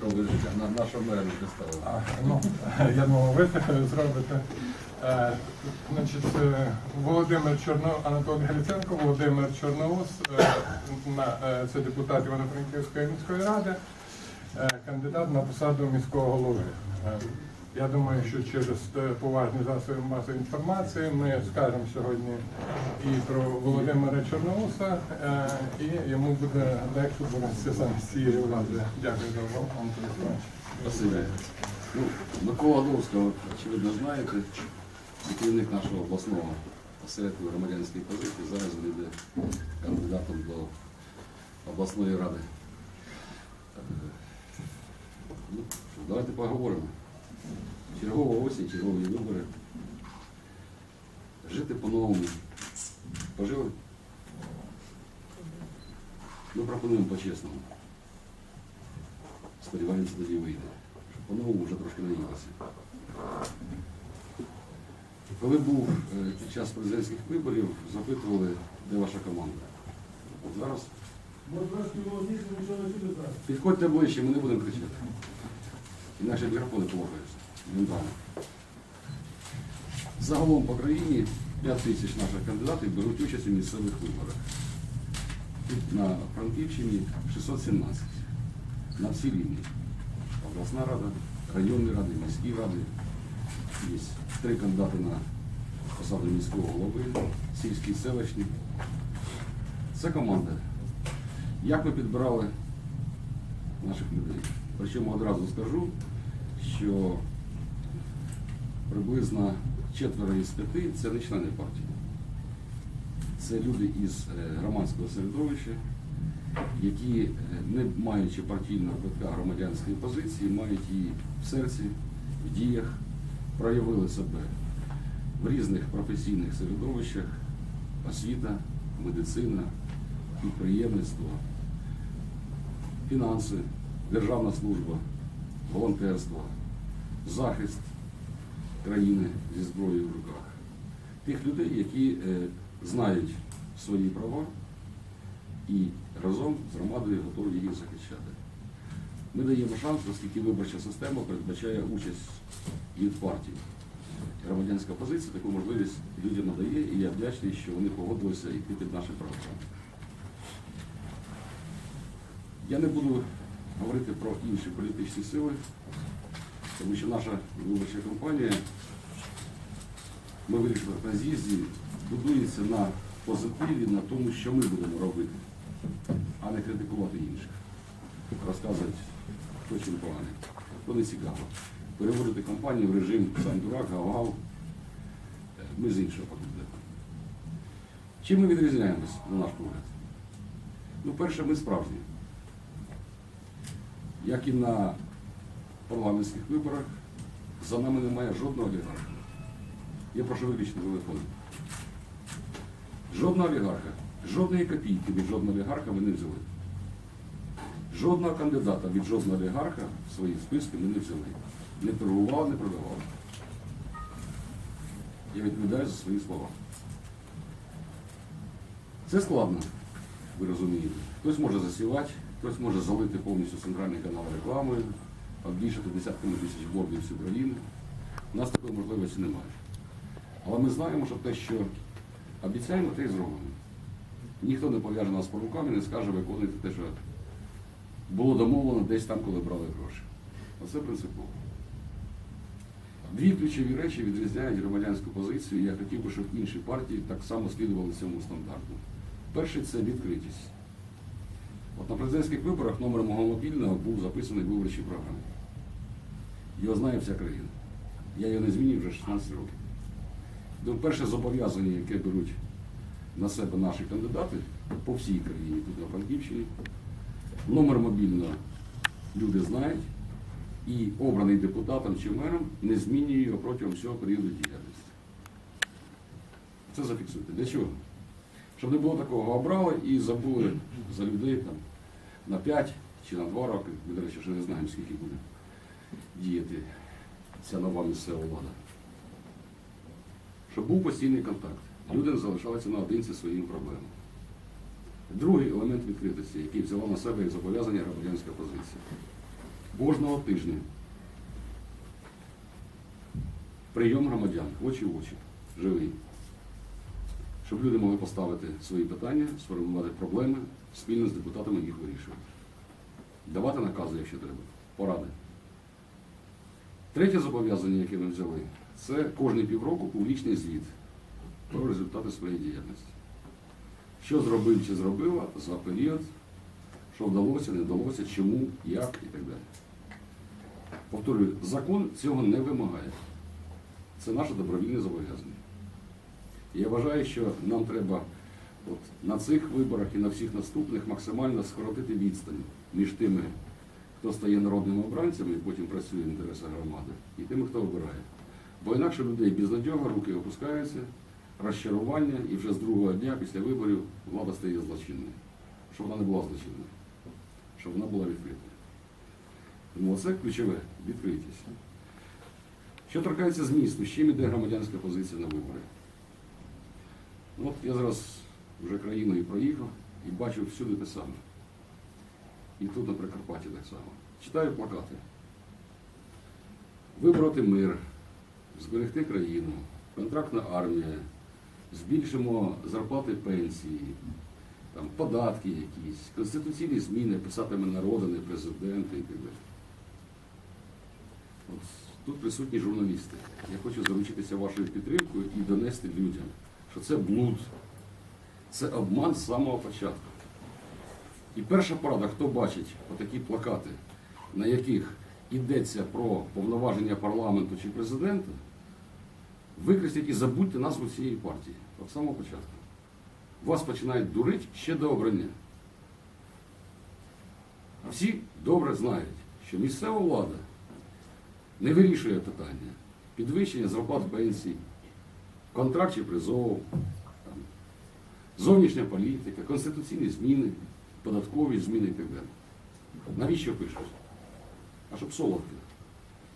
Добре життя. На нашу мера не ну, я думав, ви зробите. Е, Значить, е, Володимир Чорно, Анатолій Гриценко, Володимир Чорноус, е, на- е, це депутат Івано-Франківської міської ради, е, кандидат на посаду міського голови. Е, Я думаю, що через поважні засоби масової інформації ми скажемо сьогодні і про Володимира Чорноуса, е, і йому буде легше боротися саме з цією владою. Дякую за увагу, Антон. Ну, Микола Довського, очевидно, знаєте, керівник нашого обласного осередку громадянської позиції. Зараз він йде кандидатом до обласної ради. Е, Ну, давайте поговоримо. Чергова осінь, чергові вибори. Жити по-новому. Пожили? Ми пропонуємо по-чесному. Сподіваємося, тоді вийде. Щоб По-новому вже трошки наїлося. Коли був е, під час президентських виборів, запитували, де ваша команда. От зараз підходьте ближче, ми не будемо кричати. Інакше полагаються. Ментально. Загалом по країні 5 тисяч наших кандидатів беруть участь у місцевих виборах. Тут на Франківщині 617 на всі рівні. Обласна рада, районні ради, міські ради. Є три кандидати на посаду міського голови, сільські, селищні. Це команда. Як ми підбирали наших людей? Причому одразу скажу, що приблизно четверо із п'яти це не члени партії. Це люди із е, громадського середовища, які, е, не маючи партійного квитка громадянської позиції, мають її в серці, в діях, проявили себе в різних професійних середовищах, освіта, медицина, підприємництво, фінанси, державна служба, волонтерство, захист країни зі зброєю в руках. Тих людей, які е, знають свої права і разом з громадою готові їх захищати. Ми даємо шанс, оскільки виборча система передбачає участь від партії. Громадянська позиція таку можливість людям надає, і я вдячний, що вони погодилися йти під наші програми. Я не буду говорити про інші політичні сили, тому що наша виборча кампанія, ми вирішили на з'їзді, будується на позитиві, на тому, що ми будемо робити, а не критикувати інших. Розказувати, хто чим поганий. То не цікаво. Переводити кампанію в режим сам дурак, гав-гав. Ми з іншого погляду. Чим ми відрізняємось, на наш погляд? Ну, перше, ми справжні. Як і на парламентських виборах, за нами немає жодного олігарха. Я прошу виключити телефон. Жодного олігарха, жодної копійки від жодного олігарха ми не взяли. Жодного кандидата від жодного олігарха в свої списки ми не взяли. Не торгували, не продавали. Я відповідаю за свої слова. Це складно, ви розумієте. Хтось може засівати, хтось може залити повністю центральний канал рекламою, обвішати десятками тисяч бордів з України. У нас такої можливості немає. Але ми знаємо, що те, що обіцяємо, те і зробимо. Ніхто не пов'яже нас по рукам і не скаже виконуйте те, що було домовлено десь там, коли брали гроші. Оце принципово. Дві ключові речі відрізняють громадянську позицію, я хотів би, щоб інші партії так само слідували цьому стандарту. Перший це відкритість. От на президентських виборах номер мого мобільного був записаний в виборчій програмі. Його знає вся країна. Я його не змінив вже 16 років. Тому перше зобов'язання, яке беруть на себе наші кандидати по всій країні, тут на Франківщині, номер мобільного люди знають, і обраний депутатом чи мером не змінює його протягом всього періоду діяльності. Це зафіксуйте. Для чого? Щоб не було такого, обрали і забули за людей там, на 5 чи на 2 роки. Ми, до речі, ще не знаємо, скільки буде діяти ця нова місцева влада. Щоб був постійний контакт. Люди залишалися наодинці зі своїми проблемами. Другий елемент відкритості, який взяла на себе як зобов'язання громадянська позиція. кожного тижня. Прийом громадян, очі в очі, живий. Щоб люди могли поставити свої питання, сформувати проблеми, спільно з депутатами їх вирішувати. Давати накази, якщо треба, поради. Третє зобов'язання, яке ми взяли, це кожні півроку публічний звіт про результати своєї діяльності. Що зробив чи зробила за період, що вдалося, не вдалося, чому, як і так далі. Повторюю, закон цього не вимагає. Це наше добровільне зобов'язання. І я вважаю, що нам треба от, на цих виборах і на всіх наступних максимально скоротити відстань між тими, хто стає народними обранцями і потім працює в інтересах громади, і тими, хто обирає. Бо інакше людей безнадьога, руки опускаються, розчарування, і вже з другого дня після виборів влада стає злочинною. Щоб вона не була злочинною, щоб вона була відкрита. Тому це ключове відкритість. Що торкається змісту, з чим іде громадянська позиція на вибори? От я зараз вже країною проїхав і бачу всюди те саме. І тут на Прикарпатті так само. Читаю плакати. Вибороти мир, зберегти країну, контрактна армія, збільшимо зарплати пенсії, там, податки якісь, конституційні зміни, писатиме народи, не президенти і так далі. От тут присутні журналісти. Я хочу заручитися вашою підтримкою і донести людям, що це блуд, це обман з самого початку. І перша порада, хто бачить отакі плакати, на яких йдеться про повноваження парламенту чи президента, викресліть і забудьте назву цієї партії. От самого початку. Вас починають дурити ще до обрання. А всі добре знають, що місцева влада не вирішує питання підвищення зарплат пенсій, контрактів призову, там, зовнішня політика, конституційні зміни, податкові зміни і так далі. Навіщо пишуть? А щоб солодко.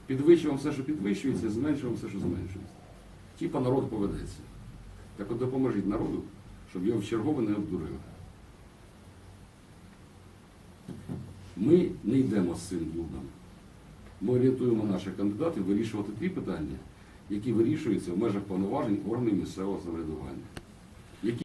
Підвищуємо все, що підвищується, зменшуємо все, що зменшується. Типа народ поведеться. Так от допоможіть народу, щоб його вчергове не обдурили. Ми не йдемо з цим блудом. Ми орієнтуємо наших кандидатів вирішувати ті питання, які вирішуються в межах повноважень органів місцевого самоврядування.